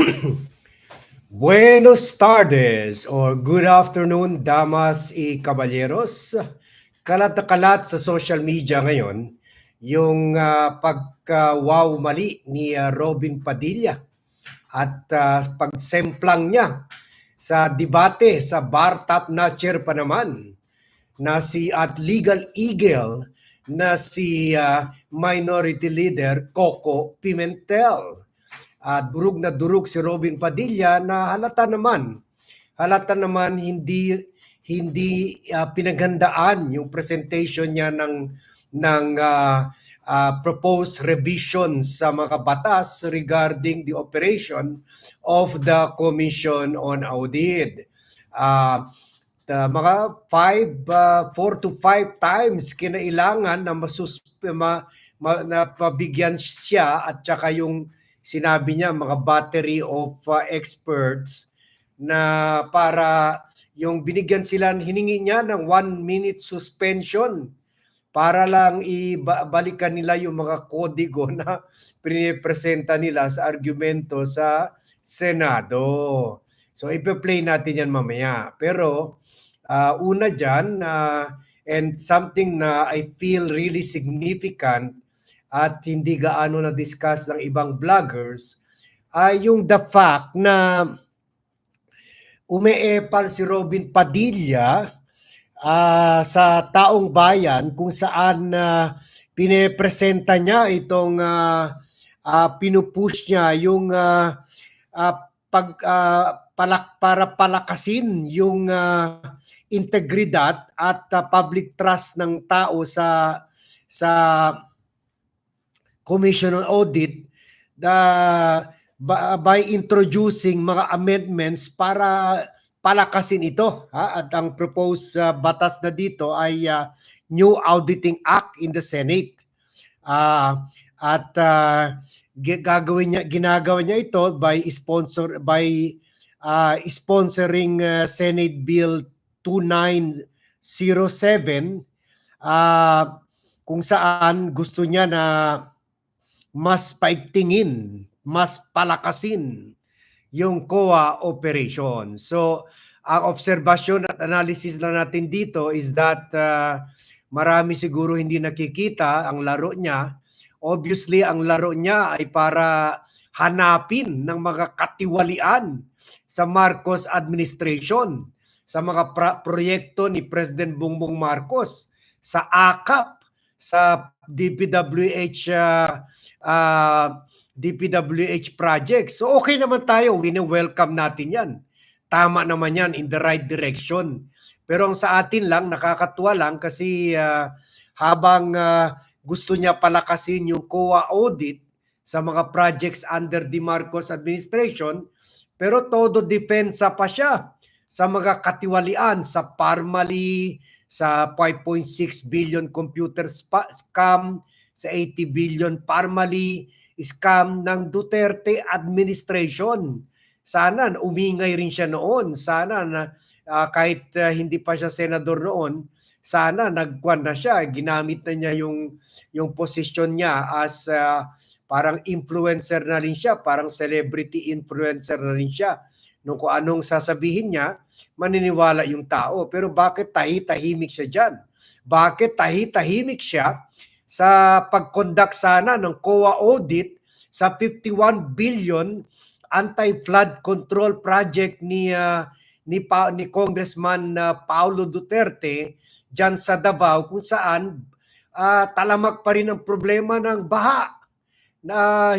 Buenos tardes or good afternoon, damas y caballeros. Kalat na kalat sa social media ngayon yung ah, pagka-wow mali ni ah, Robin Padilla at ah, pagsemplang niya sa debate sa bar top notcher pa naman na si at legal eagle na si ah, minority leader Coco Pimentel. At durug na durug si Robin Padilla na halata naman halata naman hindi hindi ah, pinaghandaan yung presentation niya ng ng ah, ah, proposed revision sa mga batas regarding the operation of the Commission on Audit. Ah, ta- mga five, ah, four to five times kinailangan na masus ma, ma, na mabigyan siya at saka yung sinabi niya mga battery of uh, experts na para yung binigyan sila hiningi niya ng one minute suspension para lang ibalikan nila yung mga kodigo na pinipresenta nila sa argumento sa Senado. So ipe-play natin yan mamaya. Pero uh, una dyan, uh, and something na I feel really significant at hindi gaano na-discuss ng ibang vloggers ay yung the fact na umeepal si Robin Padilla ah, sa taong bayan kung saan uh, pinepresenta niya itong ah, ah, pinupush niya yung ah, ah, pag ah, palak para palakasin yung ah, integridad at ah, public trust ng tao sa sa Commission on Audit by, by introducing mga amendments para palakasin ito. Ha? At ang proposed uh, batas na dito ay uh, New Auditing Act in the Senate. Uh, at uh, gagawin niya ginagawa niya ito by sponsor by uh, sponsoring uh, Senate Bill 2907 uh, kung saan gusto niya na mas paigtingin, mas palakasin yung COA operation. So, ang obserbasyon at analysis lang natin dito is that uh, marami siguro hindi nakikita ang laro niya. Obviously, ang laro niya ay para hanapin ng mga katiwalian sa Marcos administration, sa mga proyekto ni President Bongbong Marcos, sa AKAP, sa DPWH uh, uh, DPWH project. So okay naman tayo, wini-welcome natin yan. Tama naman yan, in the right direction. Pero ang sa atin lang, nakakatuwa lang kasi uh, habang uh, gusto niya palakasin yung COA audit sa mga projects under the Marcos administration, pero todo depensa pa siya sa mga katiwalian, sa Parmali, sa 5.6 billion computer scam, sa 80 billion Parmali scam ng Duterte administration. Sana umingay rin siya noon. Sana na uh, kahit uh, hindi pa siya senador noon, sana nagkuan na siya, ginamit na niya yung yung posisyon niya as uh, parang influencer na rin siya, parang celebrity influencer na rin siya. Nung kung anong sasabihin niya, maniniwala yung tao. Pero bakit tahi-tahimik siya dyan? Bakit tahi-tahimik siya sa pag-conduct sana ng COA audit sa 51 billion anti-flood control project ni uh, ni pa, ni Congressman uh, Paulo Duterte diyan sa Davao kung saan uh, talamak pa rin ang problema ng baha na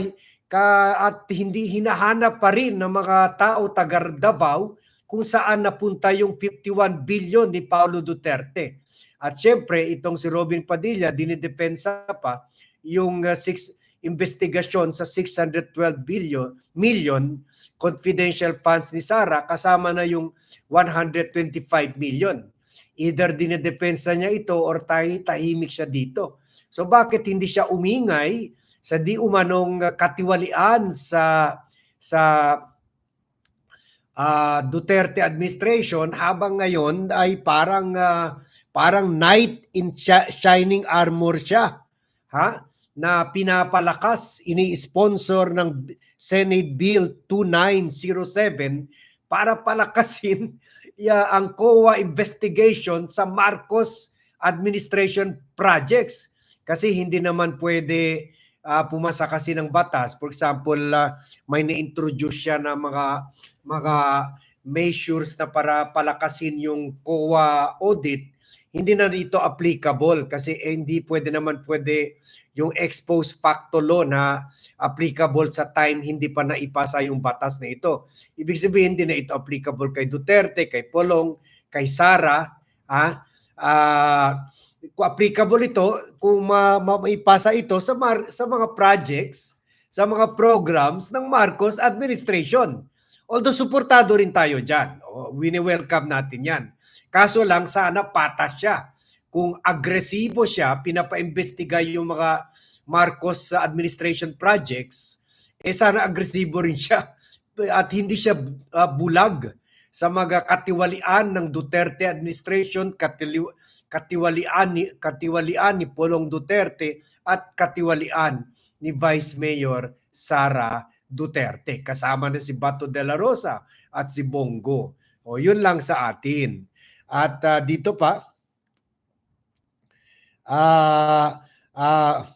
ka, at hindi hinahanap pa rin ng mga tao taga Davao kung saan napunta yung 51 billion ni Paulo Duterte. At syempre, itong si Robin Padilla, dinidepensa pa yung uh, six, investigasyon sa 612 billion million confidential funds ni Sara kasama na yung 125 million. Either dinidepensa niya ito or tahi, tahimik siya dito. So bakit hindi siya umingay sa di umanong katiwalian sa sa uh, Duterte administration habang ngayon ay parang uh, parang knight in shining armor siya. Ha? na pinapalakas, ini-sponsor ng Senate Bill 2907 para palakasin ya, ang COA investigation sa Marcos administration projects. Kasi hindi naman pwede ah, pumasa kasi ng batas. For example, ah, may na-introduce siya na mga mga measures na para palakasin yung COA audit hindi na dito applicable kasi eh, hindi pwede naman pwede yung ex post facto law na applicable sa time hindi pa naipasa yung batas na ito. Ibig sabihin hindi na ito applicable kay Duterte, kay Polong, kay Sara? Ah, kung applicable ito kung ma- ma- maipasa ito sa mar- sa mga projects, sa mga programs ng Marcos administration. Although suportado rin tayo diyan. Wini-welcome natin 'yan. Kaso lang sana patas siya. Kung agresibo siya, pinapaimbestiga yung mga Marcos uh, administration projects, eh sana agresibo rin siya. At hindi siya uh, bulag sa mga katiwalian ng Duterte administration, katili- katiwalian ni, katiwalian ni Polong Duterte at katiwalian ni Vice Mayor Sara Duterte. Kasama na si Bato de la Rosa at si Bongo. O yun lang sa atin. At ah, dito pa, ah ah,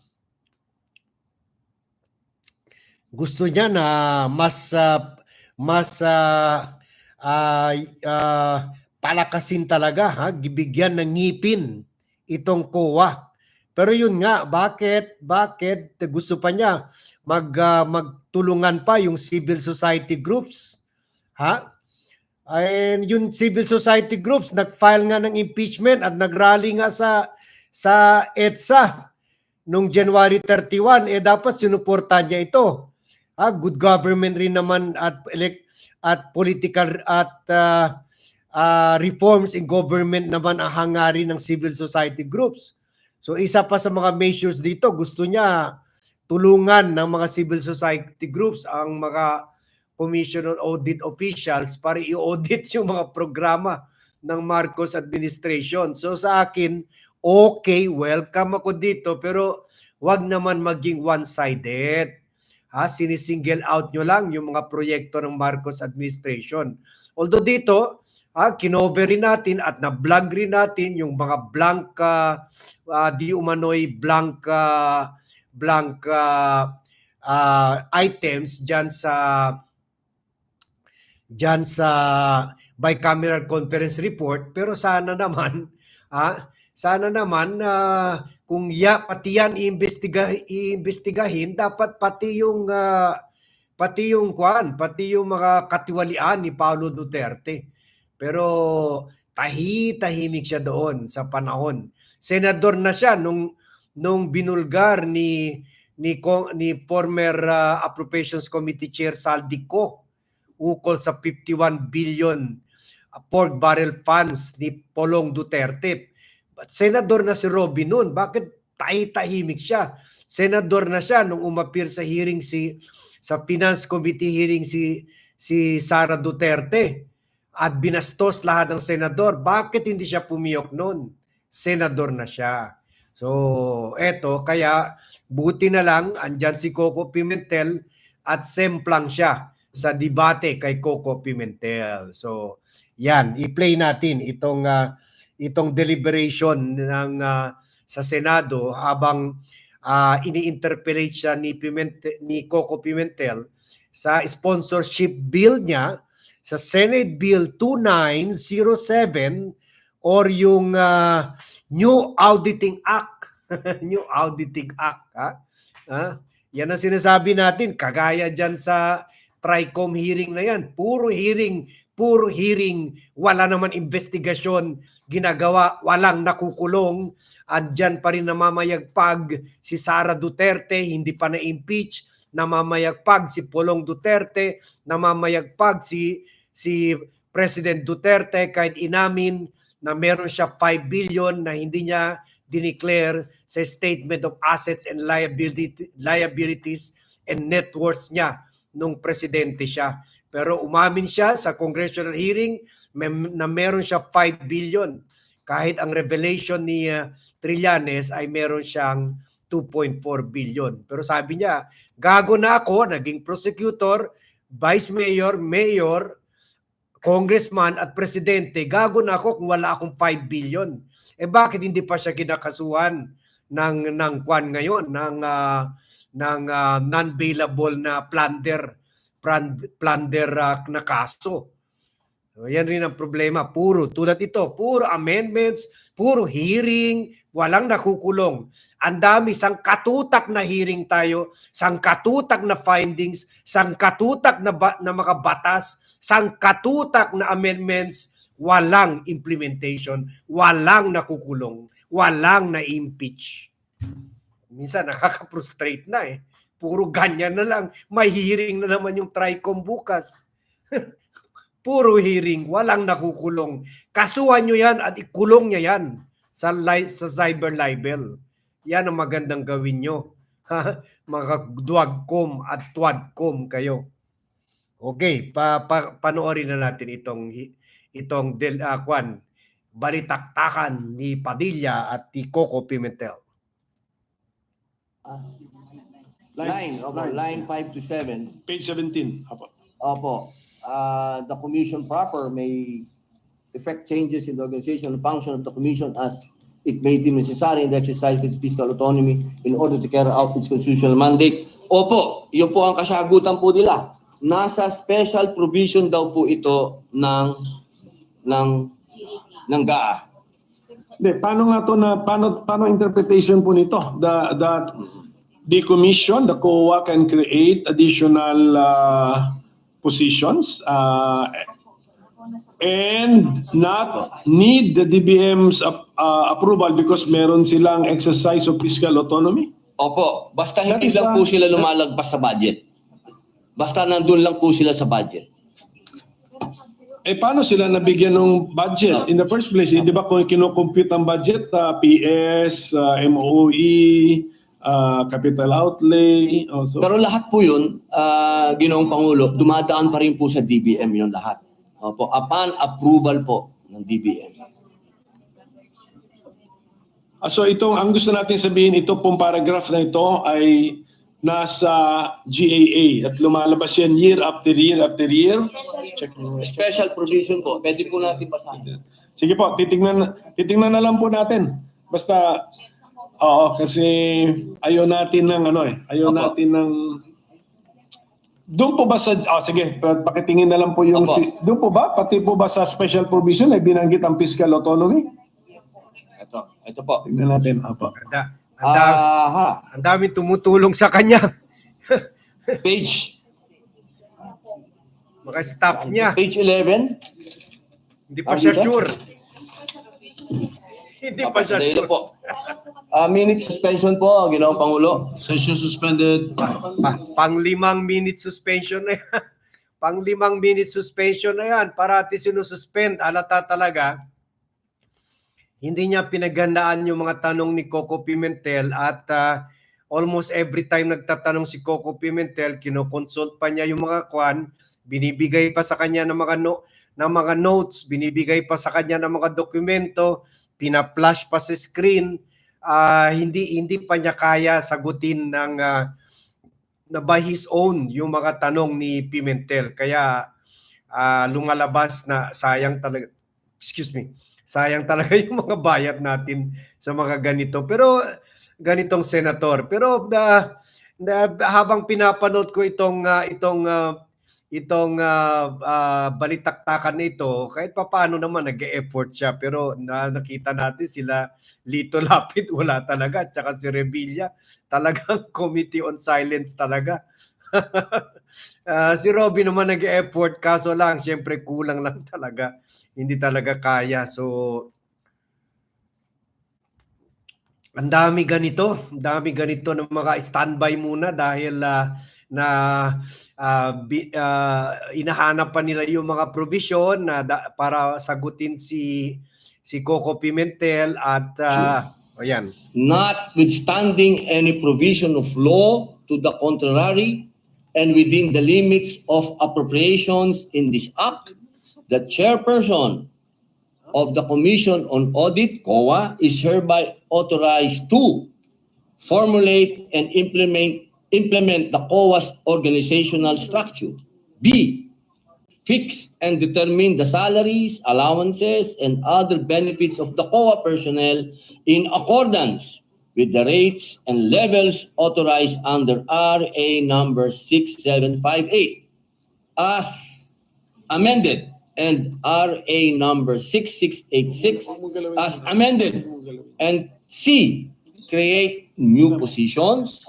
gusto niya na mas ah, mas ah, ah, ah, palakasin talaga ha, gibigyan ng ngipin itong COA. Pero yun nga, bakit bakit gusto pa niya mag ah, magtulungan pa yung civil society groups? Ha? And yung civil society groups nag-file nga ng impeachment at nagrally nga sa sa EDSA nung January 31 eh dapat sinuporta niya ito. Ah, good government rin naman at elect at political at ah, ah, reforms in government naman ang hangarin ng civil society groups. So isa pa sa mga measures dito, gusto niya tulungan ng mga civil society groups ang mga commission on audit officials para i-audit yung mga programa ng Marcos administration. So sa akin, okay, welcome ako dito pero wag naman maging one-sided. Ha, sinisingle out nyo lang yung mga proyekto ng Marcos administration. Although dito, ha, kinover rin natin at na-vlog rin natin yung mga blanca, ah, di umano'y blanca, blanca ah, items dyan sa dyan sa bicameral conference report pero sana naman ah sana naman na kung ya pati yan iimbestiga iimbestigahin dapat pati yung ah, pati yung kwan pati yung mga katiwalian ni Paulo Duterte pero tahi-tahimik siya doon sa panahon senador na siya nung nung binulgar ni ni ni former ah, appropriations committee chair Saldico ukol sa 51 billion uh, pork barrel funds ni Polong Duterte. Senador na si Robin noon. Bakit tahi-tahimik siya? Senador na siya nung umapir sa hearing si sa Finance Committee hearing si si Sara Duterte at binastos lahat ng senador. Bakit hindi siya pumiyok noon? Senador na siya. So, eto, kaya buti na lang, andyan si Coco Pimentel at semplang siya sa debate kay Coco Pimentel. So, yan, i-play natin itong ah, itong deliberation ng ah, sa Senado habang ah, ini-interpellate siya ni Pimentel, ni Coco Pimentel sa sponsorship bill niya sa Senate Bill 2907 or yung ah, New Auditing Act. New Auditing Act, ha? Ha? Yan ang sinasabi natin, kagaya dyan sa TRICOM hearing na yan. Puro hearing, puro hearing, wala naman investigasyon ginagawa, walang nakukulong. Andyan pa rin namamayagpag si Sara Duterte, hindi pa na-impeach, namamayagpag si Polong Duterte, namamayagpag si si President Duterte kahit inamin na meron siya 5 billion na hindi niya dineclare sa Statement of Assets and Liability, Liabilities and Net Worths niya nung presidente siya. Pero umamin siya sa congressional hearing na meron siya 5 billion. Kahit ang revelation ni uh, Trillanes ay meron siyang 2.4 billion. Pero sabi niya, gago na ako, naging prosecutor, vice mayor, mayor, congressman at presidente, gago na ako kung wala akong 5 billion. Eh bakit hindi pa siya kinakasuhan ng ng kwan ngayon ng ah, ng ah, non-bailable na plunder plunder ah, na kaso. So, yan rin ang problema. Puro, tulad ito, puro amendments, puro hearing, walang nakukulong. Ang dami, sangkatutak na hearing tayo, sangkatutak na findings, sangkatutak na, ba, na mga batas, sangkatutak na amendments, walang implementation, walang nakukulong, walang na-impeach. Minsan nakaka-frustrate na eh. Puro ganyan na lang. May hearing na naman yung TRICOM bukas. Puro hearing, walang nakukulong. Kasuhan nyo yan at ikulong niya yan sa, li- sa cyber libel. Yan ang magandang gawin nyo. Mga duwagcom at tuwadcom kayo. Okay, pa, pa, panoorin na natin itong itong del uh, kwan, balitaktakan ni Padilla at ni Coco Pimentel. Line, opo, lines. line 5 to 7. Page 17. Apo. Opo, uh, the commission proper may effect changes in the organization and function of the commission as it may deem necessary in the exercise of its fiscal autonomy in order to carry out its constitutional mandate. Opo, yun po ang kasagutan po nila. Nasa special provision daw po ito ng ng ng GAA. Hindi, paano nga to na, paano, paano interpretation po nito? The, the, the commission, the COA can create additional uh, positions uh, and not need the DBM's ap- uh, approval because meron silang exercise of fiscal autonomy? Opo, basta hindi lang po sila lumalagpas sa budget. Basta nandun lang po sila sa budget. Eh, paano sila nabigyan ng budget? In the first place, eh, di ba kung kinocompute ang budget, uh, PS, uh, MOE, uh, capital outlay, also. Pero lahat po yun, ah, Ginoong Pangulo, dumadaan pa rin po sa DBM yung lahat. Opo, upon approval po ng DBM. Ah, so itong, ang gusto natin sabihin, ito pong paragraph na ito ay nasa GAA at lumalabas yan year after year after year. Check mo. Special provision po, pwede po natin basahin. Sige po, titingnan, titingnan na lang po natin. Basta, oo, kasi ayaw natin ng ano eh, ayaw Opo. natin ng doon po ba sa, oh, sige, pa- pakitingin na lang po yung, Opo. doon po ba, pati po ba sa special provision ay binanggit ang fiscal autonomy? Ito, ito po. Tingnan natin, apo. Anda, ang, da- Aha, ang dami tumutulong sa kanya. page, Mga staff niya. page 11. Hindi pa Ah, siya dito? sure. Hindi pa siya sure. po. Ah, minute suspension po, Ginoong Pangulo. Session suspended. Pa- panglimang minute suspension na yan. panglimang minute suspension na yan. Parati sinususpend. Alata talaga. Hindi niya pinagandaan yung mga tanong ni Coco Pimentel at ah, almost every time nagtatanong si Coco Pimentel, kinoconsult pa niya yung mga kwan, binibigay pa sa kanya ng mga no, ng mga notes, binibigay pa sa kanya ng mga dokumento, pina-flash pa sa screen, ah, hindi hindi pa niya kaya sagutin ng na by his own yung mga tanong ni Pimentel. Kaya ah, lumalabas na sayang talaga excuse me, sayang talaga yung mga bayad natin sa mga ganito. Pero ganitong senator. Pero na, na, habang pinapanood ko itong ah, itong ah, itong ah, ah, balitaktakan na ito, kahit papaano naman nag-effort siya. Pero na, nakita natin sila Lito Lapid, wala talaga. Tsaka si Revilla, talagang committee on silence talaga. Ah, si Robby naman nag-effort, kaso lang, syempre kulang lang talaga. Hindi talaga kaya. So, ang dami ganito, ang dami ganito ng mga standby muna dahil ah, na ah, bi- ah, inahanap pa nila yung mga provision na da- para sagutin si si Coco Pimentel at ah, ayan. notwithstanding any provision of law to the contrary, and within the limits of appropriations in this act, the chairperson of the Commission on Audit, COA, is hereby authorized to formulate and implement implement the COA's organizational structure. B. Fix and determine the salaries, allowances, and other benefits of the COA personnel in accordance with the rates and levels authorized under RA number 6758 as amended and RA number 6686 as amended and C, create new positions,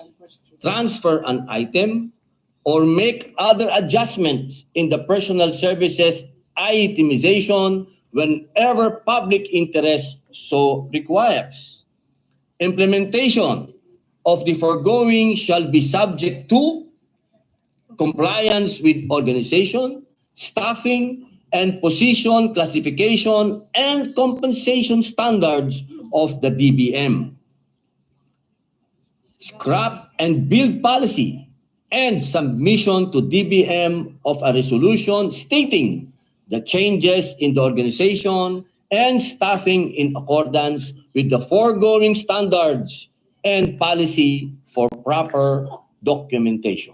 transfer an item, or make other adjustments in the personal services itemization whenever public interest so requires. Implementation of the foregoing shall be subject to compliance with organization, staffing, and position classification and compensation standards of the DBM. Scrap and build policy and submission to DBM of a resolution stating the changes in the organization and staffing in accordance with the foregoing standards and policy for proper documentation.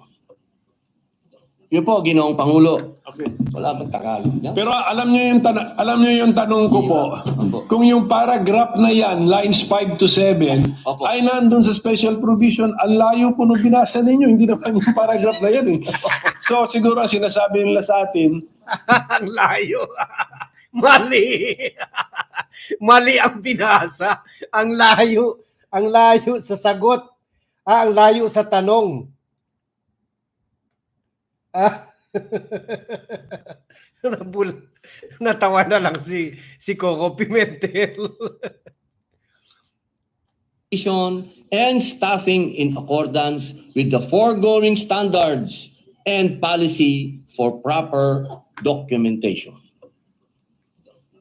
Yun po, Ginoong Pangulo. Okay. Wala bang Tagalog niya? Pero alam niyo yung tan- alam niyo yung tanong ko po. Opo. Kung yung paragraph na yan, lines 5 to 7, Opo. ay nandun sa special provision, ang layo po nung binasa ninyo, hindi naman yung paragraph na yan eh. So siguro ang sinasabi nila sa atin, ang layo. Mali. Mali ang binasa. Ang layo. Ang layo sa sagot. Ah, ang layo sa tanong. Ah. Nabul natawa na lang si si Coco Pimentel. And staffing in accordance with the foregoing standards and policy for proper documentation.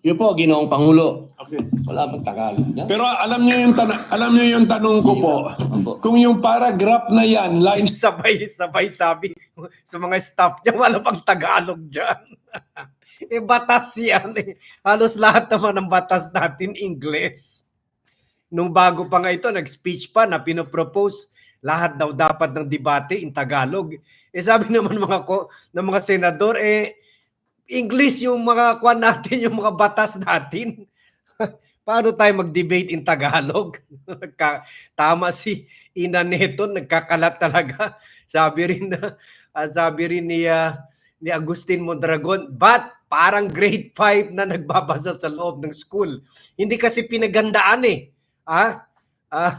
Yun po, Ginoong Pangulo. okay. Wala bang Tagalog niya? Pero alam niyo yung tan- alam niyo yung tanong ko po. Opo. Kung yung paragraph na yan, lines sabay sabay sabi sa mga staff niya wala pang Tagalog diyan. eh batas yan eh. Halos lahat naman ng batas natin English. Nung bago pa nga ito, nag-speech pa na pinopropose lahat daw dapat ng debate in Tagalog. Eh sabi naman mga ko, ng mga senador eh English yung mga kwan natin, yung mga batas natin. Paano tayo mag-debate in Tagalog? Tama si Ina Neto, nagkakalat talaga. Sabi rin na ah, sabi rin ni ah, ni Agustin Mondragon, but parang grade 5 na nagbabasa sa loob ng school. Hindi kasi pinagandaan eh. Ah? Ah,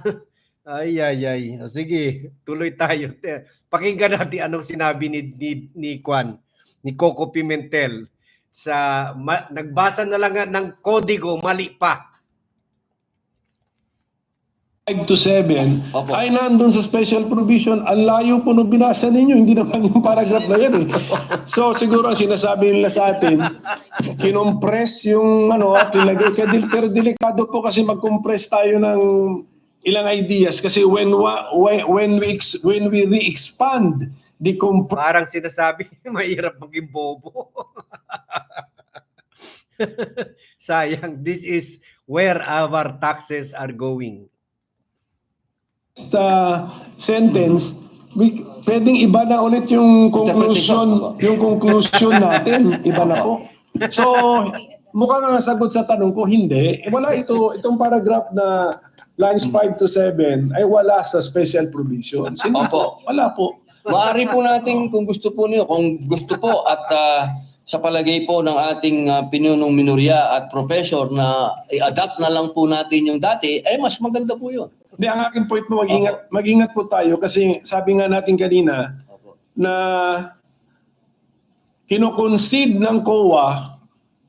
ay ay ay. Sige, tuloy tayo. Pakinggan natin anong sinabi ni ni, ni Kwan, ni Coco Pimentel sa ma- nagbasa na lang ng kodigo mali pa. 5 to 7, Opo. ay nandun sa special provision, ang layo po nung binasa ninyo, hindi naman yung paragraph na yan eh. So siguro ang sinasabi nila sa atin, kinompress yung ano, at nilagay, Kaya dil- pero delikado po kasi mag-compress tayo ng ilang ideas kasi when wa- when we when we re-expand the compress Parang sinasabi, mahirap maging bobo. Sayang, this is where our taxes are going. uh, sentence, we, pwedeng iba na ulit yung conclusion, yung conclusion natin, iba na po. So, mukhang nasagot sa tanong ko, hindi. Eh, wala ito, itong paragraph na lines 5 to 7 ay wala sa special provisions. Hindi po. Opo. Wala po. Maaari po natin kung gusto po niyo, kung gusto po at ah, sa palagay po ng ating ah, pinunong minorya at professor na i-adapt na lang po natin yung dati, ay mas maganda po yun. Hindi, ang aking point mo, mag-ingat, mag-ingat po tayo kasi sabi nga natin kanina na kinoconcede ng COA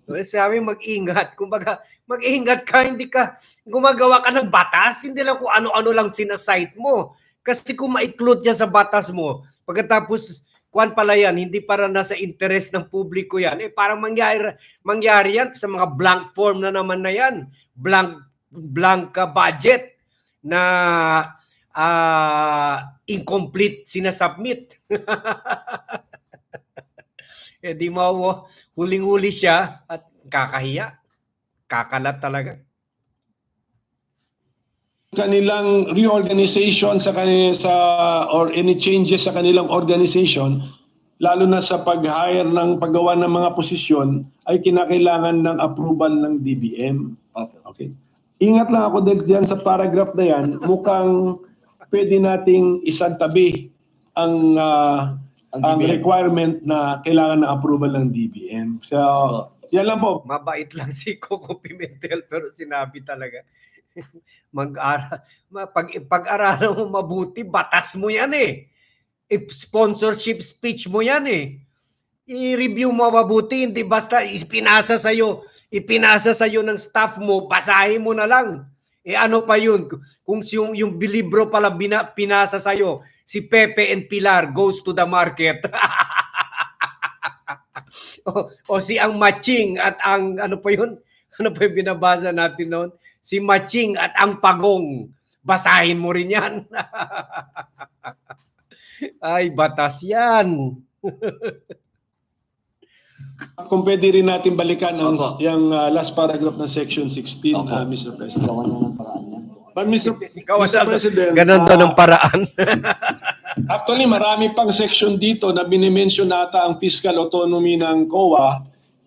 Eh, Sabi mag-ingat. Kumbaga, mag-ingat ka, hindi ka gumagawa ka ng batas, hindi lang kung ano-ano lang sinasite mo. Kasi kung ma-include yan sa batas mo, pagkatapos kuan pala yan, hindi para nasa interest ng publiko yan. Eh parang mangyari, mangyari yan sa mga blank form na naman na yan. Blank, blank uh, budget na ah, incomplete sinasubmit. eh di mo huling-huli siya at kakahiya. Kakalat talaga. Kanilang reorganization sa kanila sa or any changes sa kanilang organization lalo na sa pag-hire ng paggawa ng mga posisyon ay kinakailangan ng approval ng DBM. Okay. Ingat lang ako dahil dyan sa paragraph na yan, mukhang pwede nating isantabi ang ah, Ang ang DBM. requirement na kailangan ng approval ng DBM. So, yan lang po. Mabait lang si Coco Pimentel pero sinabi talaga mag-aral ma- pag pag-aralan mo mabuti batas mo yan eh. If sponsorship speech mo yan eh. I-review mo mabuti hindi basta ipinasa sa ipinasa sa ng staff mo, basahin mo na lang. Eh ano pa yun? Kung yung, yung libro pala bina, pinasa sa si Pepe and Pilar goes to the market. o, o si ang matching at ang ano pa yun? Ano pa yung binabasa natin noon? Si matching at ang pagong. Basahin mo rin yan. Ay, batas yan. Kung pwede rin natin balikan ang Opo. yung uh, last paragraph ng section 16, Opo. uh, Mr. President. Gawa na ng paraan yan. But Mr. Ikaw Mr. President, Ganon to uh, ng paraan. Actually, marami pang section dito na binimension nata ang fiscal autonomy ng COA.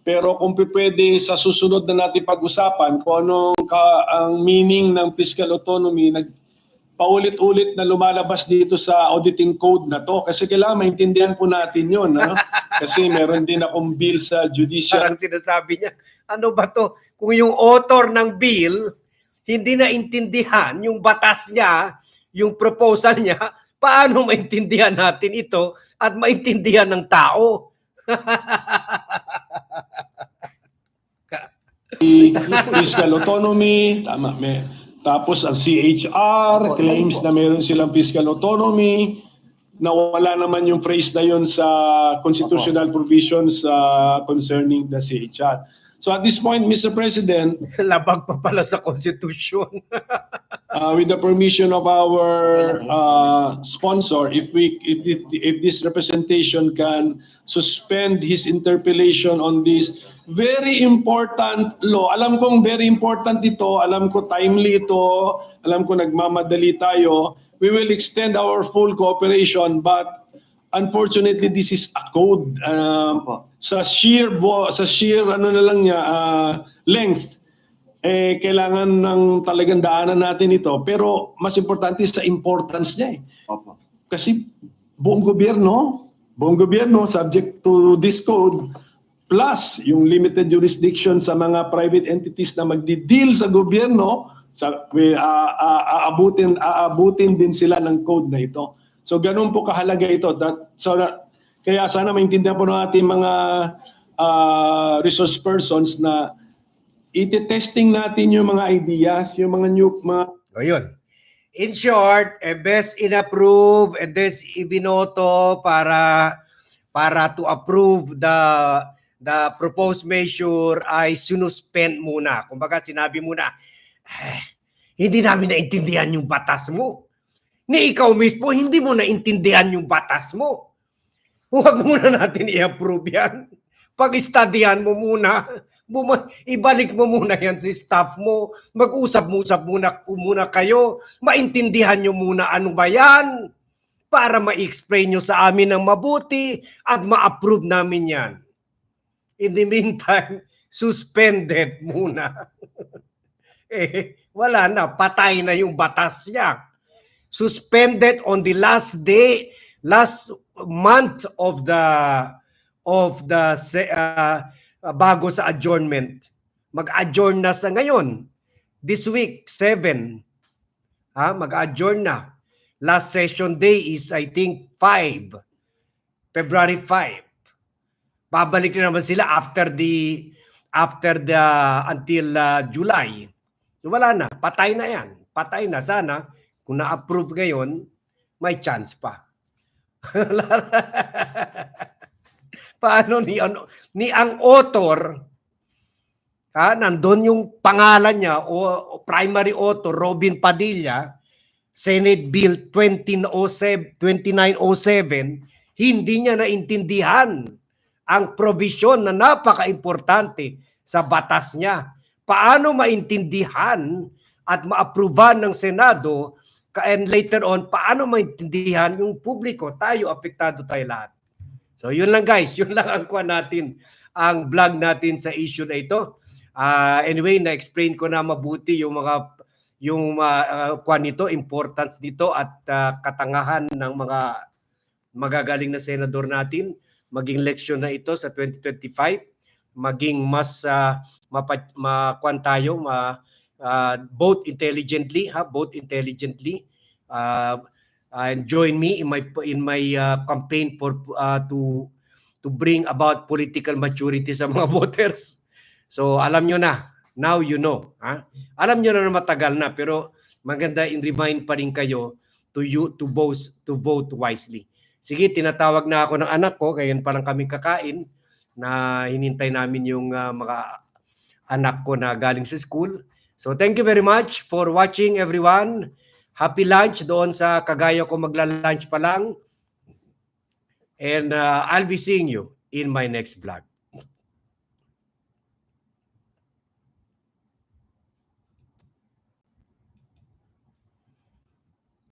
Pero kung pwede sa susunod na natin pag-usapan kung anong ka, ang meaning ng fiscal autonomy nag paulit-ulit na lumalabas dito sa auditing code na to. Kasi kailangan maintindihan po natin yun. No? Kasi meron din akong bill sa judicial Parang sinasabi niya, ano ba to? Kung yung author ng bill, hindi na intindihan yung batas niya, yung proposal niya, paano maintindihan natin ito at maintindihan ng tao? fiscal autonomy, tama, may, tapos ang CHR, claims na meron silang fiscal autonomy, nawala naman yung phrase na yun sa constitutional provisions uh, concerning the CHR. So at this point, Mr. President, Labag pa pala sa konstitusyon. uh, with the permission of our uh, sponsor, if we if, if, if this representation can suspend his interpellation on this very important law. Alam kong very important ito, alam ko timely ito, alam ko nagmamadali tayo. We will extend our full cooperation but unfortunately this is a code um, Opo. sa sheer bo, sa sheer ano na lang niya uh, length eh kailangan ng talagang daanan natin ito pero mas importante sa importance niya eh. Opo. Kasi buong gobyerno, buong gobyerno subject to this code plus yung limited jurisdiction sa mga private entities na magdi-deal sa gobyerno sa ah, aabutin aabutin din sila ng code na ito. So ganun po kahalaga ito that so that, kaya sana maintindihan po ng ating mga ah, resource persons na iti-testing natin yung mga ideas, yung mga new mga O yun. In short, eh, best inapprove and this ibinoto para para to approve the the proposed measure ay sinuspend muna. Kumbaga sinabi muna, eh, hindi namin naintindihan yung batas mo. Ni ikaw mismo, hindi mo naintindihan yung batas mo. Huwag muna natin i-approve yan. Pag-studyhan mo muna, buma- ibalik mo muna yan si staff mo, mag-usap-usap muna, muna kayo, maintindihan nyo muna ano ba yan, para ma-explain nyo sa amin ng mabuti at ma-approve namin yan. In the meantime, suspended muna. eh, wala na, patay na yung batas niya. Suspended on the last day, last month of the of the uh, bago sa adjournment. Mag-adjourn na sa ngayon. This week, 7. Ha, mag-adjourn na. Last session day is I think 5. February 5. Babalik na naman sila after the after the until uh, July. So wala na, patay na 'yan. Patay na sana kung na-approve ngayon, may chance pa. Paano ni ano ni ang author ha nandun yung pangalan niya o, primary author Robin Padilla Senate Bill 2007 2907 hindi niya naintindihan ang provision na napaka-importante sa batas niya. Paano maintindihan at maaproban ng Senado and later on paano maintindihan yung publiko? Tayo apektado tayo lahat. So yun lang guys. Yun lang ang kuha natin ang vlog natin sa issue na ito. Ah, anyway na-explain ko na mabuti yung mga yung uh, kuha nito importance nito at ah, katangahan ng mga magagaling na senador natin maging leksyon na ito sa 2025 maging mas uh, makuan tayo ma, uh, both intelligently ha both intelligently uh, and join me in my in my uh, campaign for uh, to to bring about political maturity sa mga voters. So alam nyo na. Now you know ha. Alam nyo na na matagal na pero maganda in remind pa rin kayo to you to vote to vote wisely sige tinatawag na ako ng anak ko kaya pa lang kami kakain na hinintay namin yung uh, mga anak ko na galing sa school. So thank you very much for watching everyone. Happy lunch doon sa kagaya ko magla-lunch pa lang. And uh, I'll be seeing you in my next vlog.